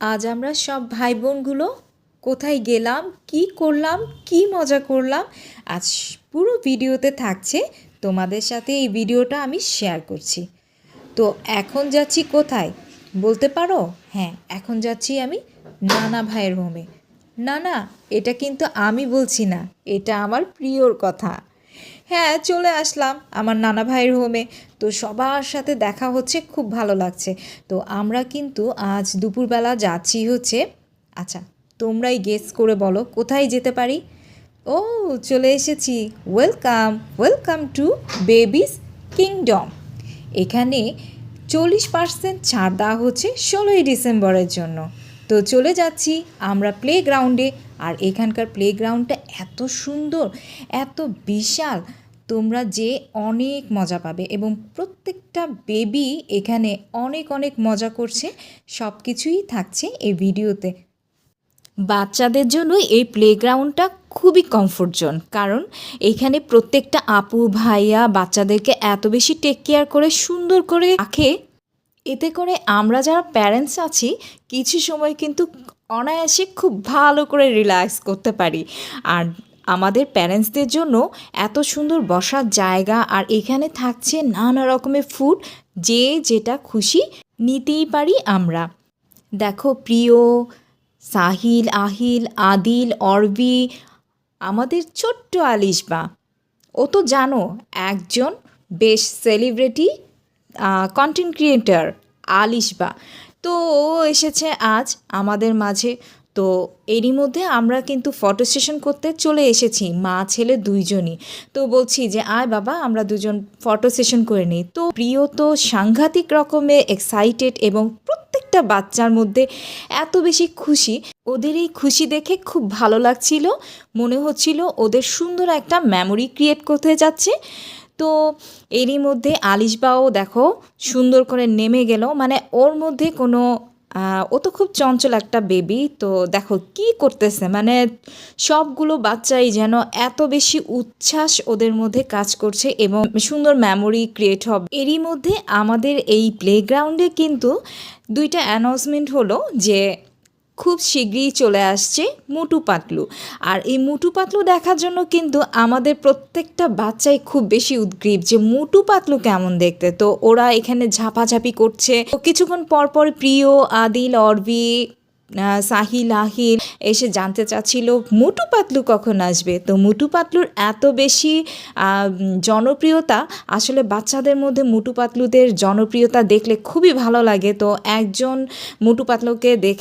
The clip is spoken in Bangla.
আজ আমরা সব ভাই বোনগুলো কোথায় গেলাম, কি করলাম, কি মজা করলাম, আজ পুরো ভিডিওতে থাকছে। তোমাদের সাথে এই ভিডিওটা আমি শেয়ার করছি। তো এখন যাচ্ছি কোথায়? বলতে পারো? হ্যাঁ এখন যাচ্ছি আমি নানা ভাইয়ের হোমে না না এটা কিন্তু আমি বলছি না, এটা আমার প্রিয়র কথা। হ্যাঁ চলে আসলাম আমার নানা ভাইয়ের হোমে তো সবার সাথে দেখা হচ্ছে, খুব ভালো লাগছে। তো আমরা কিন্তু আজ দুপুরবেলা যাচ্ছি হচ্ছে আচ্ছা তোমরাই গেস করে বলো, কোথায় যেতে পারি? ও, চলে এসেছি। Welcome welcome to babies kingdom এখানে চল্লিশ পার্সেন্ট ছাড় দেওয়া হচ্ছে ষোলোই ডিসেম্বরের জন্য। তো চলে যাচ্ছি আমরা প্লে গ্রাউন্ডে আর এখানকার প্লে গ্রাউন্ডটা এত সুন্দর, এত বিশাল। তোমরা যে অনেক মজা পাবে এবং প্রত্যেকটা বেবি এখানে অনেক অনেক মজা করছে সব কিছুই থাকছে এই ভিডিওতে। বাচ্চাদের জন্য এই প্লেগ্রাউন্ডটা খুবই কমফোর্ট জোন কারণ এখানে প্রত্যেকটা আপু, ভাইয়া বাচ্চাদেরকে এত বেশি টেক কেয়ার করে, সুন্দর করে রাখে। এতে করে আমরা যারা প্যারেন্টস আছি, কিছু সময় কিন্তু অনায়াসে খুব ভালো করে রিল্যাক্স করতে পারি। আর আমাদের প্যারেন্টসদের জন্য এত সুন্দর বসার জায়গা আর এখানে থাকছে নানা রকমের ফুড, যে যেটা খুশি নিতেই পারি আমরা। দেখো প্রিয়, সাহিল, আহিল, আদিল, অরবি, আমাদের ছোট্ট আলিশবা। ও তো জানো, একজন বেশ সেলিব্রিটি কন্টেন্ট ক্রিয়েটার আলিশবা। তো ও এসেছে আজ আমাদের মাঝে। তো এরই মধ্যে আমরা কিন্তু ফটো সেশন করতে চলে এসেছি, মা, ছেলে দুইজনই। তো বলছি যে, আয় বাবা, আমরা দুজন ফটো সেশন করে নিই। তো প্রিয় তো সাংঘাতিক রকমের এক্সাইটেড এবং প্রত্যেকটা বাচ্চার মধ্যে এত বেশি খুশি। ওদের এই খুশি দেখে খুব ভালো লাগছিল। মনে হচ্ছিল ওদের সুন্দর একটা মেমোরি ক্রিয়েট করতে যাচ্ছে। তো এরই মধ্যে আলিশবাও দেখো সুন্দর করে নেমে গেল। মানে ওর মধ্যে কোনো ও তো খুব চঞ্চল একটা বেবি তো দেখো কি করতেছে? মানে সবগুলো বাচ্চাই যেন এত বেশি উচ্ছ্বাস ওদের মধ্যে কাজ করছে এবং সুন্দর মেমোরি ক্রিয়েট হবে। এরই মধ্যে আমাদের এই প্লেগ্রাউন্ডে কিন্তু দুইটা অ্যানাউন্সমেন্ট হলো যে খুব শীঘ্রই চলে আসছে মুটু পাতলু। আর এই মুটু পাতলু দেখার জন্য কিন্তু আমাদের প্রত্যেকটা বাচ্চাই খুব বেশি উদ্গ্রীব যে মুটু পাতলু কেমন দেখতে। তো ওরা এখানে ঝাপাঝাপি করছে। কিছুক্ষণ পর পর প্রিয়, আদিল, অরবি সাহিল, আহিল এসে জানতে চাচ্ছিল, মুটু পাতলু কখন আসবে? তো মুটু পাতলুর এত বেশি জনপ্রিয়তা, আসলে বাচ্চাদের মধ্যে মুটু পাতলুদের জনপ্রিয়তা দেখলে খুবই ভালো লাগে। তো একজন মুটু পাতলুকে দেখে